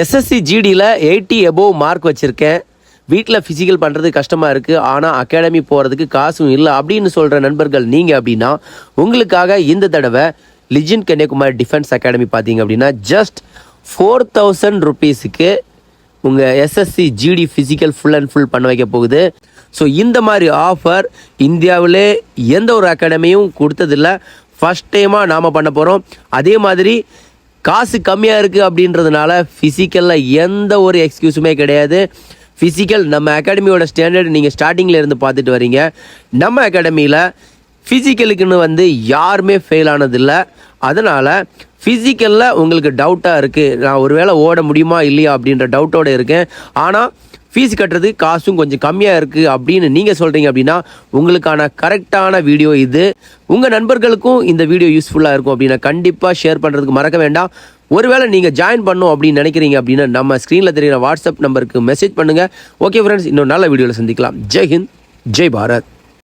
SSC ஜிடியில் eighty above mark வச்சுருக்கேன். வீட்டில் ஃபிசிக்கல் பண்ணுறது கஷ்டமாக இருக்குது ஆனால் அகாடமி போகிறதுக்கு காசும் இல்லை. அப்படின்னு சொல்கிற நண்பர்கள் நீங்கள் அப்படின்னா உங்களுக்காக இந்த தடவை லிஜின் கன்னியாகுமரி டிஃபென்ஸ் அகாடமி பார்த்தீங்க அப்படின்னா ஜஸ்ட் ஃபோர் தௌசண்ட் ருபீஸுக்கு உங்கள் SSC GD physical full and full பண்ண வைக்க போகுது. ஸோ இந்த மாதிரி ஆஃபர் இந்தியாவிலே எந்த ஒரு அகாடமியும் கொடுத்ததில்ல. ஃபஸ்ட் டைமாக நாம் பண்ண போகிறோம் அதே மாதிரி காசு கம்மியாக இருக்குது அப்படின்றதுனால ஃபிசிக்கலில் எந்த ஒரு எக்ஸ்கியூஸுமே கிடையாது. ஃபிசிக்கல் நம்ம அகாடமியோட ஸ்டாண்டர்ட் நீங்கள் ஸ்டார்டிங்கில் இருந்து பார்த்துட்டு வரீங்க. நம்ம அகாடமியில் ஃபிசிக்கலுக்குன்னு வந்து யாருமே ஃபெயில் ஆனதில்லை. அதனால் ஃபிசிக்கலில் உங்களுக்கு டவுட்டாக இருக்குது நான் ஒருவேளை ஓட முடியுமா இல்லையா அப்படின்ற டவுட்டோடு இருக்கேன். ஆனால் ஃபீஸ் கட்டுறது காசும் கொஞ்சம் கம்மியாக இருக்குது அப்படின்னு நீங்கள் சொல்கிறீங்க அப்படின்னா உங்களுக்கான கரெக்டான வீடியோ இது. உங்கள் நண்பர்களுக்கும் இந்த வீடியோ யூஸ்ஃபுல்லாக இருக்கும் அப்படின்னா கண்டிப்பாக ஷேர் பண்ணுறதுக்கு மறக்க வேண்டாம். ஒருவேளை நீங்கள் ஜாயின் பண்ணும் அப்படின்னு நினைக்கிறீங்க அப்படின்னா நம்ம ஸ்க்ரீனில் தெரிகிற வாட்ஸ்அப் நம்பருக்கு மெசேஜ் பண்ணுங்கள் ஓகே ஃப்ரெண்ட்ஸ் இன்னும் நல்ல வீடியோவில் சந்திக்கலாம். ஜெய் ஹிந்த் ஜெய் பாரத்.